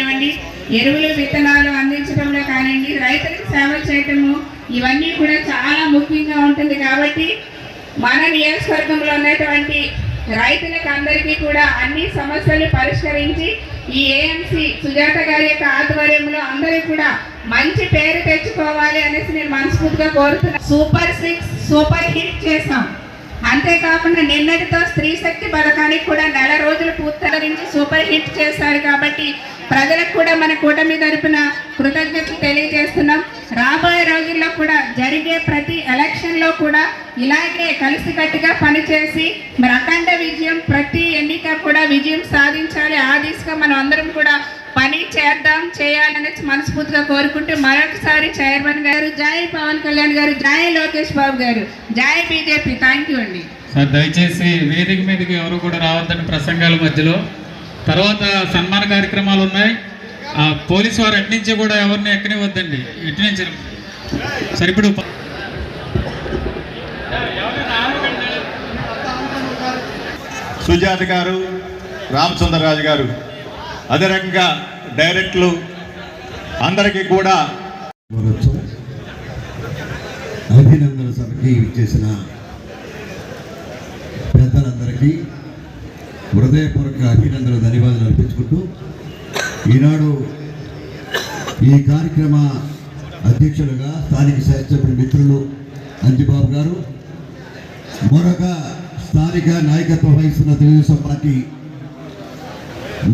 కానివ్వండి ఎరువులు విత్తనాలు అందించడంలో కానివ్వండి రైతులకు సేవలు చేయటము ఇవన్నీ కూడా చాలా ముఖ్యంగా ఉంటుంది కాబట్టి మన నియోజకవర్గంలో ఉన్నటువంటి రైతులకు అందరికీ కూడా అన్ని సమస్యలు పరిష్కరించి ఈ ఏఎంసీ సుజాత గారి యొక్క ఆధ్వర్యంలో అందరూ కూడా మంచి పేరు తెచ్చుకోవాలి అనేసి నేను మనస్ఫూర్తిగా కోరుతున్నాను. సూపర్ సిక్స్ సూపర్ హిట్ చేసాం అంతేకాకుండా నిన్నటితో స్త్రీ శక్తి పథకానికి కూడా నెల రోజులు పూర్తరించి సూపర్ హిట్ చేశారు కాబట్టి ప్రజలకు కూడా మన కూటమి తరపున కృతజ్ఞతలు తెలియజేస్తున్నాం. రాబోయే రోజుల్లో కూడా జరిగే ప్రతి ఎలక్షన్లో కూడా ఇలాగే కలిసికట్టుగా పనిచేసి మరి అఖండ విజయం ప్రతి ఎన్నిక కూడా విజయం సాధించాలి. ఆ దిశగా మనం అందరం కూడా పని చేద్దాం చేయాలని మనస్ఫూర్తిగా కోరుకుంటూ మరొకసారి చైర్మన్ గారు జై పవన్ కళ్యాణ్ గారు జై లోకేష్ బాబు గారు జై బీజేపీ. థ్యాంక్ యూ అండి. సార్ దయచేసి వేదిక మీదకి ఎవరు కూడా రావద్దని ప్రసంగాల మధ్యలో తర్వాత సన్మాన కార్యక్రమాలు ఉన్నాయి. ఆ పోలీసు వారు అటు నుంచి కూడా ఎవరిని ఎక్కనివద్దండి ఇటు నుంచి. సరే ఇప్పుడు సుజాత గారు రామచంద్రరాజు గారు అదే రకంగా డైరెక్టర్లు అందరికీ కూడా అభినందన సభకి ఇచ్చేసిన హృదయపూర్వక అభినందనలు ధన్యవాదాలు అర్పించుకుంటూ ఈనాడు ఈ కార్యక్రమ అధ్యక్షులుగా స్థానిక శాసనసభ్యుల మిత్రులు అంజిబాబు గారు మరొక స్థానిక నాయకత్వం వహిస్తున్న తెలుగుదేశం పార్టీ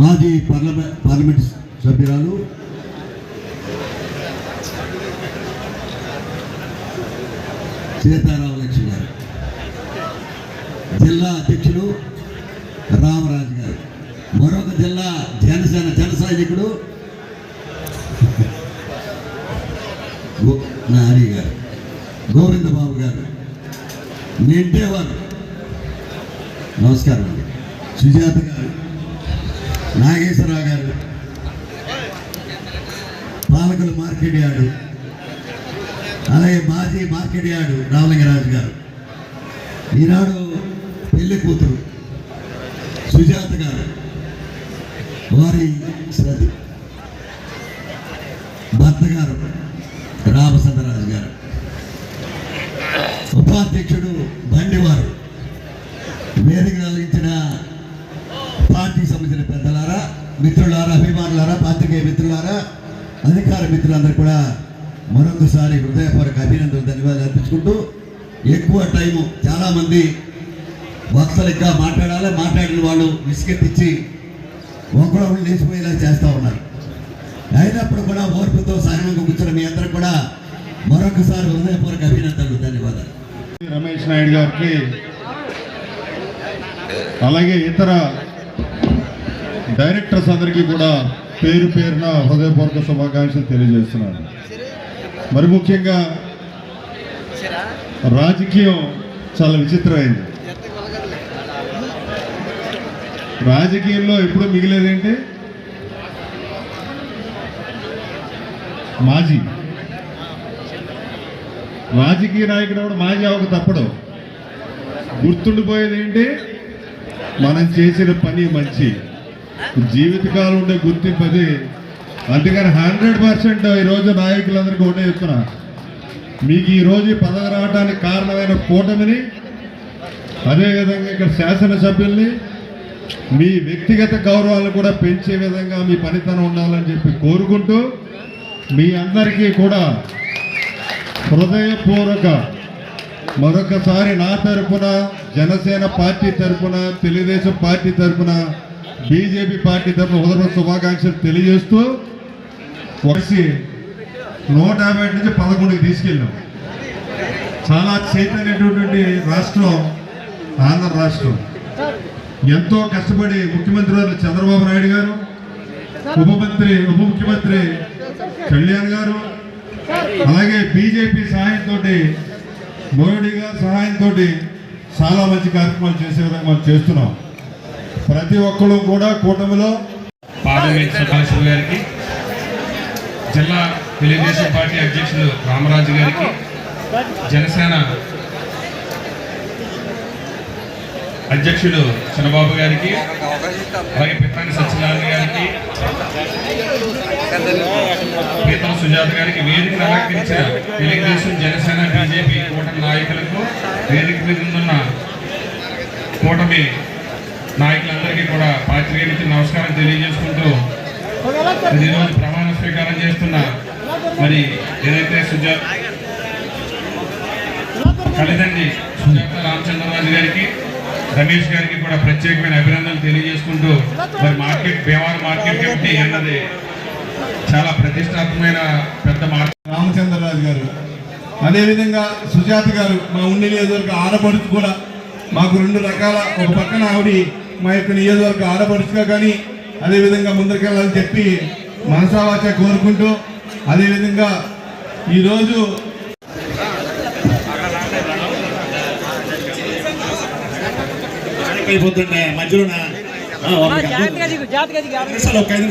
మాజీ పార్లమెంట్ పార్లమెంట్ సభ్యురాలు సీతారామ లక్ష్మి గారు. జిల్లా అధ్యక్షులు రామరాజు గారు. మరొక జిల్లా జనసేన జన సైనికుడు. హరి నాని గారు. గోవిందబాబు గారు. నిండేవారు. నమస్కారం అండి. సుజాత గారు. నాగేశ్వరరావు గారు. పాలకుల మార్కెట్ యార్డు. అలాగే మాజీ మార్కెట్ యార్డు రామలింగరాజు గారు. ఈనాడు పెళ్ళి కూతురు. సుజాత గారు వారి శ్రద్ధ. భర్త గారు రామచంద్రరాజు గారు. ఉపాధ్యక్షుడు బండివారు వేదిక కలిగించిన పార్టీ సంబంధించిన పెద్దలారా మిత్రులారా అభిమానులారా పాత్రికేయ మిత్రులారా అధికార మిత్రులందరూ కూడా మరొకసారి హృదయపూర్వక అభినందనలు ధన్యవాదాలు అర్పించుకుంటూ ఎక్కువ టైము చాలామంది వక్తలుగా మాట్లాడాలి? మాట్లాడిన వాళ్ళు విసుకెత్తిచ్చి ఒకరొకరు లేచిపోయేలా చేస్తూ ఉన్నారు. అయినప్పుడు కూడా ఓర్పుతో సహనంగా కూర్చున్న మీ అందరూ కూడా మరొకసారి హృదయపూర్వక అభినందనలు ధన్యవాదాలు. రమేష్ నాయుడు గారికి అలాగే ఇతర డైరెక్టర్స్ అందరికీ కూడా పేరు పేరున హృదయపూర్వక శుభాకాంక్షలు తెలియజేస్తున్నాను. మరి ముఖ్యంగా రాజకీయం చాలా విచిత్రమైంది. రాజకీయంలో ఎప్పుడు మిగిలేదేంటి? మాజీ. రాజకీయ నాయకుడు కూడా మాజీ అవక తప్పడు. గుర్తుండిపోయేది ఏంటి మనం చేసిన పని మంచి. జీవితకాలం ఉండే గుర్తింపు అది. అందుకని హండ్రెడ్ పర్సెంట్ ఈరోజు నాయకులందరికీ ఉండే చెప్తున్నా. మీకు ఈరోజు ఈ పదవి రావడానికి కారణమైన కూటమిని అదేవిధంగా ఇక్కడ శాసనసభ్యుల్ని మీ వ్యక్తిగత గౌరవాలు కూడా పెంచే విధంగా మీ పనితనం ఉండాలని చెప్పి కోరుకుంటూ మీ అందరికీ కూడా హృదయపూర్వక మరొకసారి నా తరపున జనసేన పార్టీ తరఫున తెలుగుదేశం పార్టీ తరపున బీజేపీ పార్టీ తరపున ఉదయం శుభాకాంక్షలు తెలియజేస్తూ ఒకసి నూట యాభై నుంచి పదకొండుకి తీసుకెళ్ళాం. చాలా చైతన్యటువంటి రాష్ట్రం ఆంధ్ర రాష్ట్రం. ఎంతో కష్టపడి ముఖ్యమంత్రి వారు చంద్రబాబు నాయుడు గారు ఉప మంత్రి ఉప ముఖ్యమంత్రి కళ్యాణ్ గారు అలాగే బీజేపీ సహాయంతో మోడీ గారి సహాయంతో చాలా మంచి కార్యక్రమాలు చేసే విధంగా మనం చేస్తున్నాం. ప్రతి ఒక్కరు కూడా కూటమిలో పార్లమెంట్ సభ్యులు గారికి జిల్లా తెలుగుదేశం పార్టీ అధ్యక్షులు రామరాజు గారికి జనసేన అధ్యక్షుడు చంద్రబాబు గారికి అలాగే పిత్రాని సత్యనారాయణ గారికి పీతల సుజాత గారికి వేదిక అలంకరించిన తెలుగుదేశం జనసేన బీజేపీ కూటమి నాయకులకు వేదిక మీద ఉన్న కూటమి నాయకులందరికీ కూడా పాత్రికేయులకి నమస్కారం తెలియజేసుకుంటూ ఈరోజు ప్రమాణ స్వీకారం చేస్తున్న మరి ఏదైతే సుజాత కలిదండి సుజాత రామచంద్రరాజు గారికి రమేష్ గారికి కూడా ప్రత్యేకమైన అభినందనలు తెలియజేసుకుంటూ మరి మార్కెట్ బేవార్ మార్కెట్ కమిటీ అన్నది చాలా ప్రతిష్టాత్మకమైన పెద్ద మార్కెట్. రామచంద్రరాజు గారు. అదేవిధంగా సుజాత గారు మా ఉండి నియోజకవర్గ ఆడపడుచు కూడా మాకు రెండు రకాల ఒక పక్కన ఆవిడ మా యొక్క నియోజకవర్గ ఆడపడుచుగా కానీ అదేవిధంగా ముందరికెళ్ళాలని చెప్పి మనసావాచ కోరుకుంటూ అదేవిధంగా ఈరోజు అయిపోతుండే మధ్యలో నిమిషాలు ఒక ఐదు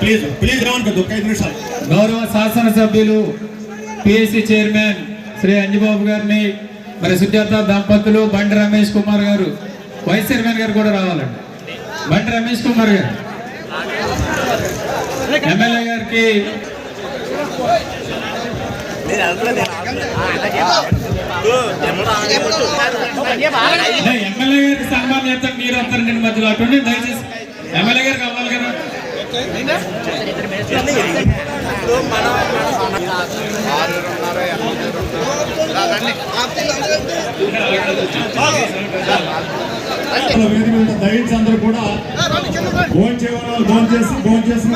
ప్లీజ్ ప్లీజ్ ఒక ఐదు నిమిషాలు. గౌరవ శాసనసభ్యులు పిఎస్సి చైర్మన్ శ్రీ అంజబాబు గారిని మరి సుజాత దంపతులు బండి రమేష్ కుమార్ గారు వైస్ చైర్మన్ గారు కూడా రావాలండి. బండి రమేష్ కుమార్ గారు. ఎమ్మెల్యే గారికి ఎమ్మెల్యే గారికి సన్మానం చేస్తాను మీరు వస్తారండి మధ్యలో అటువంటి దయచేసి ఎమ్మెల్యే గారు కావాలి కదా వేదిక మీద దయించి అందరూ కూడా ఫోన్ చేసి ఫోన్ చేసి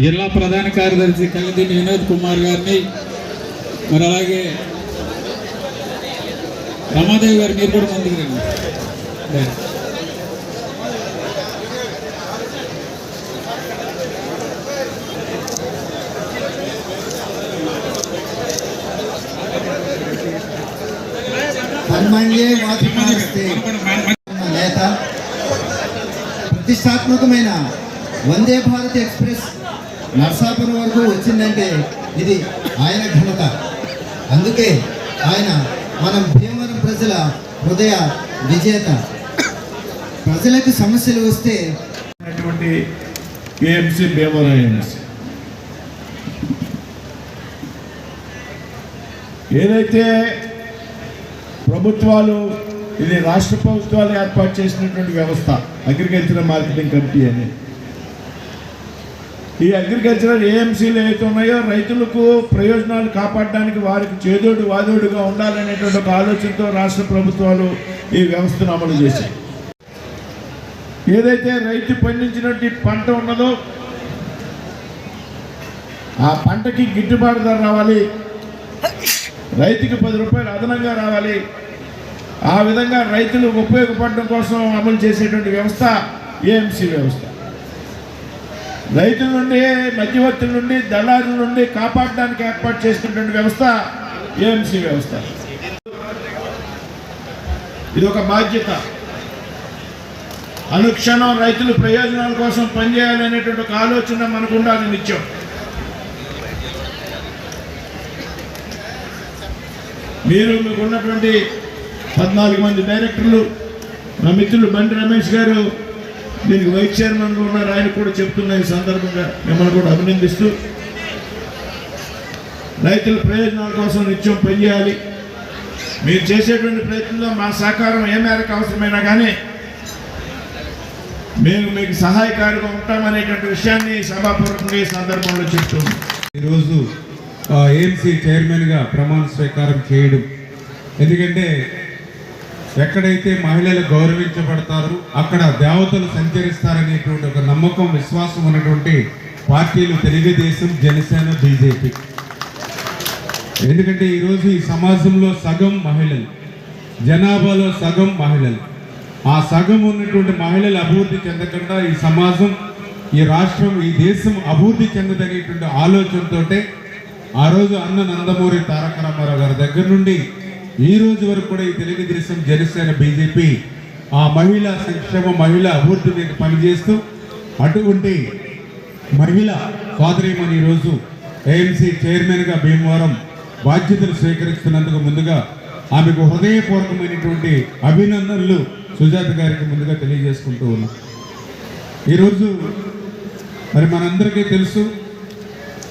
జిల్లా ప్రధాన కార్యదర్శి కలిదిని వినోద్ కుమార్ గారిని మరి అలాగే రమాదేవి గారు మీరు కూడా ముందుకు రండి. రండి. కర్మణ్యే నేత ప్రతిష్టాత్మకమైన వందే భారత్ ఎక్స్ప్రెస్ నర్సాపురం వరకు వచ్చిందంటే ఇది ఆయన ఘనత. అందుకే ఆయన మనం భీమవరం ప్రజల హృదయ విజేత. ప్రజలకు సమస్యలు వస్తే ఏఎంసీ భీమవరం ఏఎంసీ. ఏదైతే ప్రభుత్వాలు ఇది రాష్ట్ర ప్రభుత్వాలు ఏర్పాటు చేసినటువంటి వ్యవస్థ అగ్రికల్చర్ మార్కెటింగ్ కమిటీ అని. ఈ అగ్రికల్చరల్ ఏఎంసీలు ఏవైతే ఉన్నాయో రైతులకు ప్రయోజనాలు కాపాడడానికి వారికి చేదోడు వాదోడుగా ఉండాలనేటువంటి ఒక ఆలోచనతో రాష్ట్ర ప్రభుత్వాలు ఈ వ్యవస్థను అమలు చేశాయి. ఏదైతే రైతు పండించినటువంటి పంట ఉన్నదో ఆ పంటకి గిట్టుబాటు ధర రావాలి. రైతుకి పది రూపాయలు అదనంగా రావాలి. ఆ విధంగా రైతులు ఉపయోగపడడం కోసం అమలు చేసేటువంటి వ్యవస్థ ఏఎంసీ వ్యవస్థ. రైతుల నుండి మధ్యవర్తుల నుండి దళారుల నుండి కాపాడడానికి ఏర్పాటు చేసినటువంటి వ్యవస్థ ఏఎంసీ వ్యవస్థ. ఇది ఒక బాధ్యత. అనుక్షణం రైతుల ప్రయోజనాల కోసం పనిచేయాలనేటువంటి ఒక ఆలోచన మనకు ఉండాలి నిత్యం. మీరు మీకున్నటువంటి పద్నాలుగు మంది డైరెక్టర్లు నా మిత్రులు బండి రమేష్ గారు దీనికి వైస్ చైర్మన్గా ఉన్నారు. ఆయన కూడా చెప్తున్న ఈ సందర్భంగా మిమ్మల్ని కూడా అభినందిస్తూ రైతుల ప్రయోజనాల కోసం నిత్యం పనిచేయాలి మీరు చేసేటువంటి ప్రయత్నంలో మా సహకారం ఏ మేరకు అవసరమైనా కానీ మేము మీకు సహాయకారిగా ఉంటామనేటువంటి విషయాన్ని సభాపూర్వకంగా ఈ సందర్భంలో చెప్తున్నాం. ఈరోజు ఏఎంసీ చైర్మన్గా ప్రమాణ స్వీకారం చేయడం. ఎందుకంటే ఎక్కడైతే మహిళలు గౌరవించబడతారో అక్కడ దేవతలు సంచరిస్తారనేటువంటి ఒక నమ్మకం విశ్వాసం ఉన్నటువంటి పార్టీలు తెలుగుదేశం జనసేన బీజేపీ. ఎందుకంటే ఈరోజు ఈ సమాజంలో సగం మహిళలు జనాభాలో సగం మహిళలు. ఆ సగం ఉన్నటువంటి మహిళలు అభివృద్ధి చెందకుండా ఈ సమాజం ఈ రాష్ట్రం ఈ దేశం అభివృద్ధి చెందదనేటువంటి ఆలోచనతోటే ఆ రోజు అన్న నందమూరి తారక రామారావు గారి దగ్గర నుండి ఈ రోజు వరకు కూడా ఈ తెలుగుదేశం జనసేన బీజేపీ ఆ మహిళా సంక్షేమ మహిళా అభివృద్ధి మీద పనిచేస్తూ అటువంటి మహిళ సోదరిమణి ఈరోజు ఏఎంసీ చైర్మన్గా భీమవరం బాధ్యతలు స్వీకరిస్తున్నందుకు ముందుగా ఆమెకు హృదయపూర్వకమైనటువంటి అభినందనలు సుజాత గారికి ముందుగా తెలియజేసుకుంటూ ఉన్నాం. ఈరోజు మరి మనందరికీ తెలుసు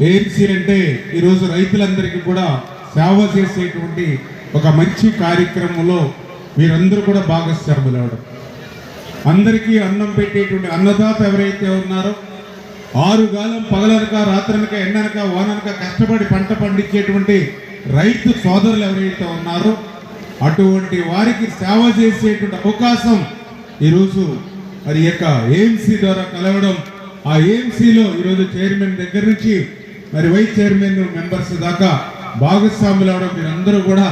ఏఎంసీ అంటే ఈరోజు రైతులందరికీ కూడా సేవ చేసేటువంటి ఒక మంచి కార్యక్రమంలో మీరందరూ కూడా భాగస్వాములు అవడం. అందరికీ అన్నం పెట్టేటువంటి అన్నదాత ఎవరైతే ఉన్నారో ఆరు గాలం పగలనక రాత్రనక ఎండనక వాననక కష్టపడి పంట పండించేటువంటి రైతు సోదరులు ఎవరైతే ఉన్నారో అటువంటి వారికి సేవ చేసేటువంటి అవకాశం ఈరోజు మరి యొక్క ఏఎంసీ ద్వారా కలవడం ఆ ఏఎంసీలో ఈరోజు చైర్మన్ దగ్గర నుంచి మరి వైస్ చైర్మన్ మెంబర్స్ దాకా భాగస్వాములు అవడం మీరందరూ కూడా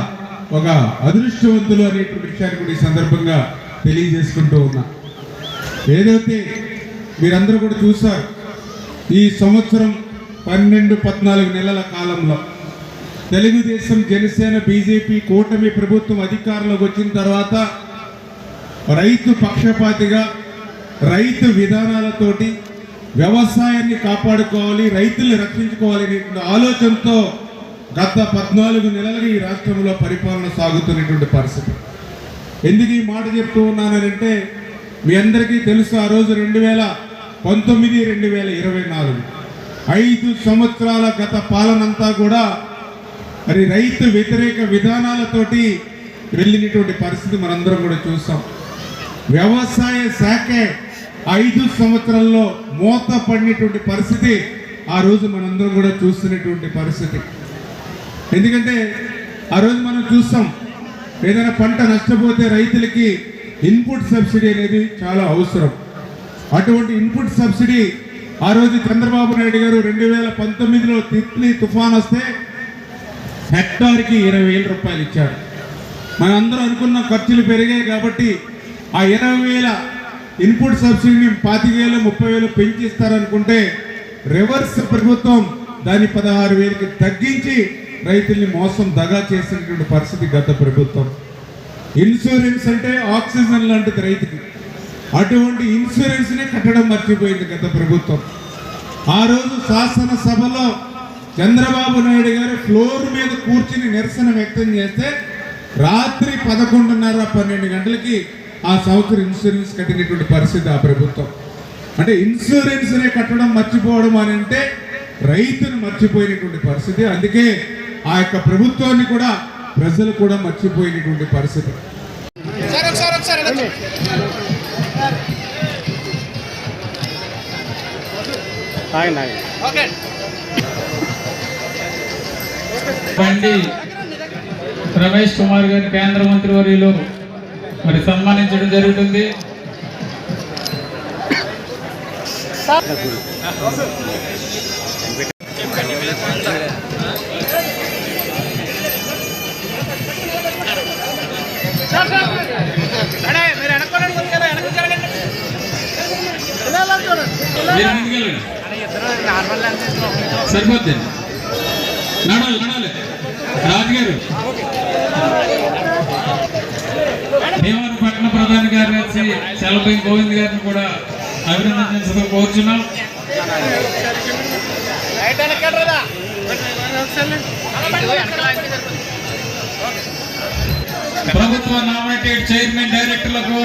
ఒక అదృష్టవంతులు అనేటువంటి విషయాన్ని కూడా ఈ సందర్భంగా తెలియజేసుకుంటూ ఉన్నా. ఏదైతే మీరందరూ కూడా చూసారు ఈ సంవత్సరం పన్నెండు పద్నాలుగు నెలల కాలంలో తెలుగుదేశం జనసేన బీజేపీ కూటమి ప్రభుత్వం అధికారంలోకి వచ్చిన తర్వాత రైతు పక్షపాతిగా రైతు విధానాలతోటి వ్యవసాయాన్ని కాపాడుకోవాలి రైతుల్ని రక్షించుకోవాలి అనేటువంటి ఆలోచనతో గత పద్నాలుగు నెలలుగా ఈ రాష్ట్రంలో పరిపాలన సాగుతున్నటువంటి పరిస్థితి. ఎందుకు ఈ మాట చెప్తూ ఉన్నానంటే మీ అందరికీ తెలుసు ఆ రోజు రెండు వేల పంతొమ్మిది రెండు వేల ఇరవై నాలుగు. ఐదు సంవత్సరాల గత పాలనంతా కూడా మరి రైతు వ్యతిరేక విధానాలతోటి వెళ్ళినటువంటి పరిస్థితి మనందరం కూడా చూసాం వ్యవసాయ శాఖే ఐదు సంవత్సరాల్లో మూత పడినటువంటి పరిస్థితి ఆ రోజు మనందరం కూడా చూస్తున్నటువంటి పరిస్థితి. ఎందుకంటే ఆ రోజు మనం చూస్తాం ఏదైనా పంట నష్టపోతే రైతులకి ఇన్పుట్ సబ్సిడీ అనేది చాలా అవసరం. అటువంటి ఇన్పుట్ సబ్సిడీ ఆ రోజు చంద్రబాబు నాయుడు గారు రెండు వేల పంతొమ్మిదిలో తిట్లీ తుఫాన్ వస్తే హెక్టార్కి ఇరవై వేల రూపాయలు ఇచ్చారు. మనందరూ అనుకున్న ఖర్చులు పెరిగాయి కాబట్టి ఆ ఇరవై వేల ఇన్పుట్ సబ్సిడీని పాతిక వేలు ముప్పై వేలు పెంచిస్తారనుకుంటే రివర్స్ ప్రభుత్వం దాన్ని పదహారు వేలకి తగ్గించి రైతుల్ని మోసం దగా చేసినటువంటి పరిస్థితి గత ప్రభుత్వం. ఇన్సూరెన్స్ అంటే ఆక్సిజన్ లాంటిది రైతుకి. అటువంటి ఇన్సూరెన్స్నే కట్టడం మర్చిపోయింది గత ప్రభుత్వం. ఆ రోజు శాసనసభలో చంద్రబాబు నాయుడు గారు ఫ్లోర్ మీద కూర్చుని నిరసన వ్యక్తం చేస్తే రాత్రి పదకొండున్నర పన్నెండు గంటలకి ఆ సంవత్సరం ఇన్సూరెన్స్ కట్టినటువంటి పరిస్థితి ఆ ప్రభుత్వం. అంటే ఇన్సూరెన్స్నే కట్టడం మర్చిపోవడం అని అంటే రైతును మర్చిపోయినటువంటి పరిస్థితి. అందుకే ఆ యొక్క ప్రభుత్వాన్ని కూడా ప్రజలు కూడా మర్చిపోయినటువంటి పరిస్థితి. బండి రమేష్ కుమార్ గారిని కేంద్ర మంత్రి వర్యులు మరి సన్మానించడం జరుగుతుంది. సరిపోద్ది నడాలి నడాలి రాజుగారు. భీమవరం పట్టణ ప్రధాన కార్యదర్శి చలపై గోవింద్ గారిని కూడా అభినందించడం కోరుచున్నాం. ప్రభుత్వ నామినేటెడ్ చైర్మన్ డైరెక్టర్లకు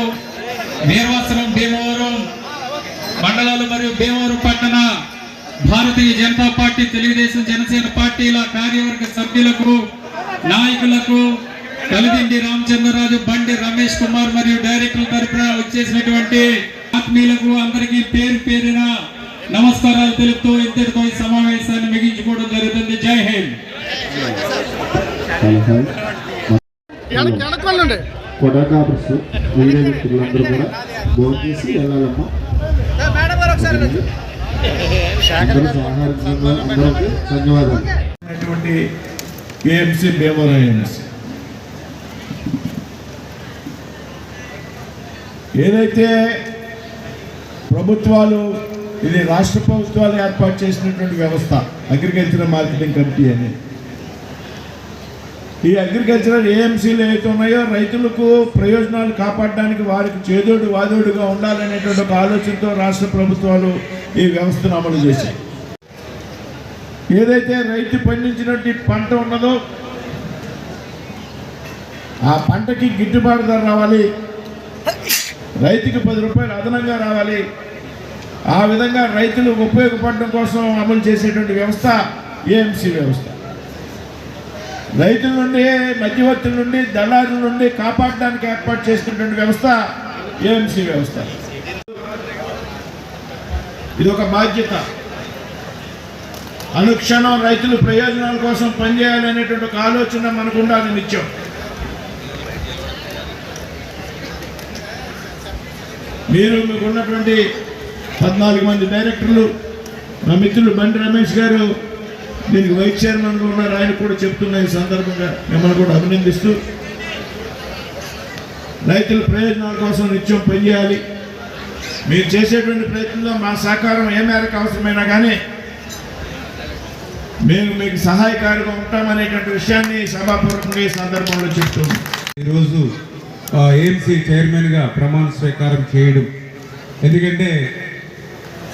నిర్వాసనం భీమవరం మండలాలు మరియు భీమవరం పట్టణ భారతీయ జనతా పార్టీ తెలుగుదేశం జనసేన పార్టీల కార్యవర్గ సభ్యులకు నాయకులకు కలిదిండి రామచంద్రరాజు బండి రమేష్ కుమార్ మరియు డైరెక్టర్ల తరఫున వచ్చేసినటువంటి ఆత్మీయులకు అందరికీ పేరు పేరిన నమస్కారాలు తెలుపుతూ ఇంతటితో ఈ సమావేశాన్ని ముగించుకోవడం జరుగుతుంది. జై హింద్. కొడకాపర్స్ వేరే వ్యక్తులందరూ కూడా. భోజనం చేసి వెళ్ళాలమ్మా. అందరూ సహకరించిన అందరికీ ధన్యవాదాలు. ఉన్నటువంటి ఏఎంసీ భీమవరం ఏఎంసీ ఏదైతే ప్రభుత్వాలు ఇది రాష్ట్ర ప్రభుత్వాలు ఏర్పాటు చేసినటువంటి వ్యవస్థ అగ్రికల్చర్ మార్కెటింగ్ కమిటీ అని. ఈ అగ్రికల్చరల్ ఏఎంసీలు ఏవైతే ఉన్నాయో రైతులకు ప్రయోజనాలు కాపాడడానికి వారికి చేదోడు వాదోడుగా ఉండాలనేటువంటి ఒక ఆలోచనతో రాష్ట్ర ప్రభుత్వాలు ఈ వ్యవస్థను అమలు చేశాయి. ఏదైతే రైతు పండించినటువంటి పంట ఉన్నదో ఆ పంటకి గిట్టుబాటు ధర రావాలి. రైతుకి పది రూపాయలు అదనంగా రావాలి. ఆ విధంగా రైతులకు ఉపయోగపడడం కోసం అమలు చేసేటువంటి వ్యవస్థ ఏఎంసీ వ్యవస్థ. రైతుల నుండి మధ్యవర్తుల నుండి దళారుల నుండి కాపాడడానికి ఏర్పాటు చేసినటువంటి వ్యవస్థ ఏఎంసీ వ్యవస్థ. ఇది ఒక బాధ్యత. అనుక్షణం రైతుల ప్రయోజనాల కోసం పనిచేయాలనేటువంటి ఒక ఆలోచన మనకు ఉండాలి నిత్యం. మీరు మీకున్నటువంటి పద్నాలుగు మంది డైరెక్టర్లు మా మిత్రులు బండి రమేష్ గారు దీనికి వైస్ చైర్మన్గా ఉన్నారు. ఆయన కూడా చెప్తున్న ఈ సందర్భంగా మిమ్మల్ని కూడా అభినందిస్తూ రైతుల ప్రయోజనాల కోసం నిత్యం పనిచేయాలి మీరు చేసేటువంటి ప్రయత్నంలో మా సహకారం ఏ మేరకు అవసరమైనా కానీ మేము మీకు సహాయకారిగా ఉంటామనేటువంటి విషయాన్ని సభాపూర్వకంగా ఈ సందర్భంలో చెప్తున్నాం ఈరోజు ఏఎంసీ చైర్మన్గా ప్రమాణ స్వీకారం చేయడం. ఎందుకంటే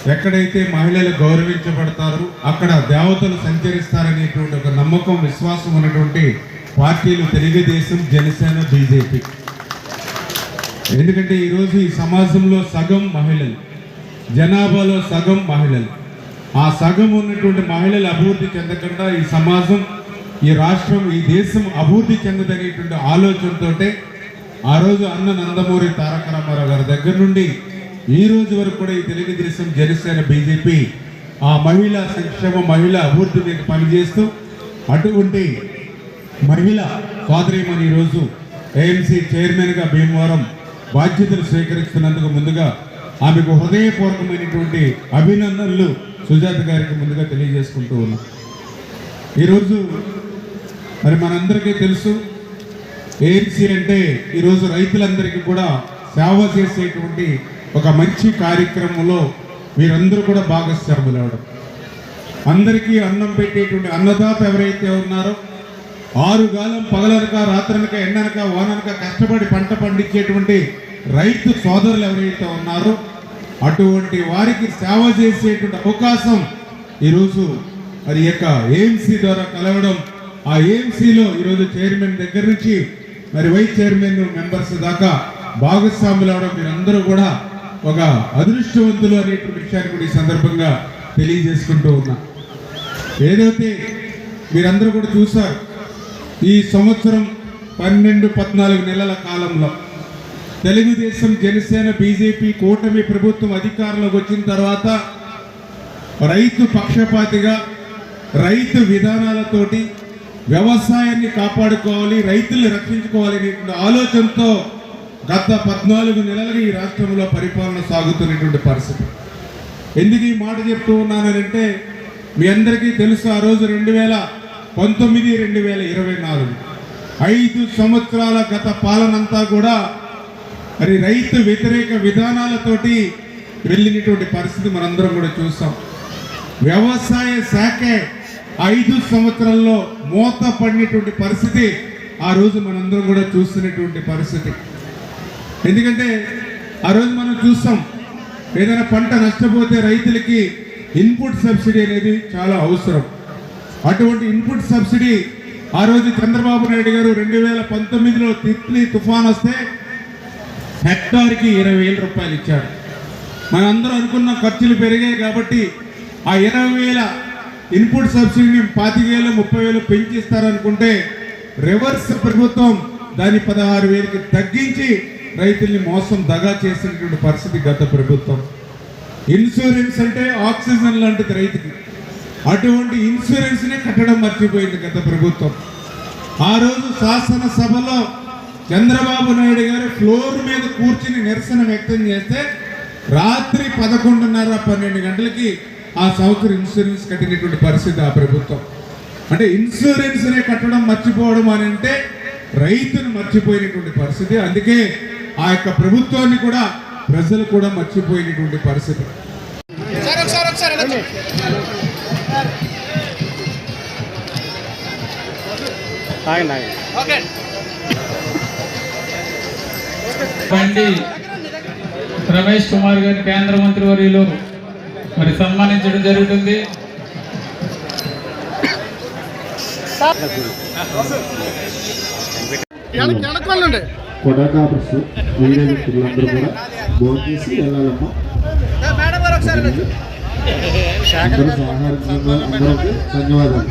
ఎక్కడైతే మహిళలు గౌరవించబడతారో అక్కడ దేవతలు సంచరిస్తారనేటువంటి ఒక నమ్మకం విశ్వాసం ఉన్నటువంటి పార్టీలు తెలుగుదేశం జనసేన బీజేపీ. ఎందుకంటే ఈరోజు ఈ సమాజంలో సగం మహిళలు జనాభాలో సగం మహిళలు. ఆ సగం ఉన్నటువంటి మహిళలు అభివృద్ధి చెందకుండా ఈ సమాజం ఈ రాష్ట్రం ఈ దేశం అభివృద్ధి చెందదనేటువంటి ఆలోచనతోటే ఆ రోజు అన్న నందమూరి తారక రామారావు గారి దగ్గర నుండి ఈ రోజు వరకు కూడా ఈ తెలుగుదేశం జనసేన బీజేపీ ఆ మహిళా సంక్షేమ మహిళా అభివృద్ధి మీద పనిచేస్తూ అటువంటి మహిళ సోదరిమని ఈరోజు ఏఎంసీ చైర్మన్గా భీమవరం బాధ్యతలు స్వీకరిస్తున్నందుకు ముందుగా ఆమెకు హృదయపూర్వకమైనటువంటి అభినందనలు సుజాత గారికి ముందుగా తెలియజేసుకుంటూ ఉన్నాం. ఈరోజు మరి మనందరికీ తెలుసు ఏఎంసీ అంటే ఈరోజు రైతులందరికీ కూడా సేవ చేసేటువంటి ఒక మంచి కార్యక్రమంలో మీరందరూ కూడా భాగస్వాములు అవడం. అందరికీ అన్నం పెట్టేటువంటి అన్నదాత ఎవరైతే ఉన్నారో ఆరు గాలం పగలనక రాత్రనక ఎండనక వాననక కష్టపడి పంట పండించేటువంటి రైతు సోదరులు ఎవరైతే ఉన్నారో అటువంటి వారికి సేవ చేసేటువంటి అవకాశం ఈరోజు మరి యొక్క ఏఎంసీ ద్వారా కలవడం ఆ ఏఎంసీలో ఈరోజు చైర్మన్ దగ్గర నుంచి మరి వైస్ చైర్మన్ మెంబర్స్ దాకా భాగస్వాములు అవడం మీరందరూ కూడా ఒక అదృష్టవంతులు అనేటువంటి విషయాన్ని కూడా ఈ సందర్భంగా తెలియజేసుకుంటూ ఉన్నా. ఏదైతే మీరందరూ కూడా చూసారు ఈ సంవత్సరం పన్నెండు పద్నాలుగు నెలల కాలంలో తెలుగుదేశం జనసేన బీజేపీ కూటమి ప్రభుత్వం అధికారంలోకి వచ్చిన తర్వాత రైతు పక్షపాతిగా రైతు విధానాలతోటి వ్యవసాయాన్ని కాపాడుకోవాలి రైతుల్ని రక్షించుకోవాలి అనేటువంటి ఆలోచనతో గత పద్నాలుగు నెలలుగా ఈ రాష్ట్రంలో పరిపాలన సాగుతున్నటువంటి పరిస్థితి. ఎందుకు ఈ మాట చెప్తూ ఉన్నానంటే మీ అందరికీ తెలుసు ఆ రోజు రెండు వేల పంతొమ్మిది రెండు వేల ఇరవై నాలుగు. ఐదు సంవత్సరాల గత పాలనంతా కూడా మరి రైతు వ్యతిరేక విధానాలతోటి వెళ్ళినటువంటి పరిస్థితి మనందరం కూడా చూస్తాం వ్యవసాయ శాఖే ఐదు సంవత్సరాల్లో మూత పడినటువంటి పరిస్థితి ఆ రోజు మనందరం కూడా చూస్తున్నటువంటి పరిస్థితి. ఎందుకంటే ఆ రోజు మనం చూస్తాం ఏదైనా పంట నష్టపోతే రైతులకి ఇన్పుట్ సబ్సిడీ అనేది చాలా అవసరం. అటువంటి ఇన్పుట్ సబ్సిడీ ఆ రోజు చంద్రబాబు నాయుడు గారు రెండు వేల పంతొమ్మిదిలో తిత్లీ తుఫాన్ వస్తే హెక్టార్కి ఇరవై వేల రూపాయలు ఇచ్చారు మనందరూ అనుకున్న ఖర్చులు పెరిగాయి కాబట్టి ఆ ఇరవై వేల ఇన్పుట్ సబ్సిడీని పాతిక వేలు ముప్పై వేలు పెంచిస్తారనుకుంటే రివర్స్ ప్రభుత్వం దాన్ని పదహారు వేలకి తగ్గించి రైతుల్ని మోసం దగా చేసినటువంటి పరిస్థితి గత ప్రభుత్వం. ఇన్సూరెన్స్ అంటే ఆక్సిజన్ లాంటిది రైతుకి. అటువంటి ఇన్సూరెన్స్నే కట్టడం మర్చిపోయింది గత ప్రభుత్వం. ఆ రోజు శాసనసభలో చంద్రబాబు నాయుడు గారు ఫ్లోర్ మీద కూర్చుని నిరసన వ్యక్తం చేస్తే రాత్రి పదకొండున్నర పన్నెండు గంటలకి ఆ సంవత్సరం ఇన్సూరెన్స్ కట్టినటువంటి పరిస్థితి ఆ ప్రభుత్వం. అంటే ఇన్సూరెన్స్నే కట్టడం మర్చిపోవడం అని అంటే రైతును మర్చిపోయినటువంటి పరిస్థితి. అందుకే ఆ యొక్క ప్రభుత్వాన్ని కూడా ప్రజలు కూడా మర్చిపోయినటువంటి పరిస్థితి. బండి రమేష్ కుమార్ గారి కేంద్ర మంత్రి వర్యులు. మరి సన్మానించడం జరుగుతుంది. కొడాకాపర్స్ వేరే వ్యక్తులందరూ కూడా భోజనం చేసి వెళ్ళాలమ్మా. అందరూ సహకరించిన అందరికీ ధన్యవాదాలు.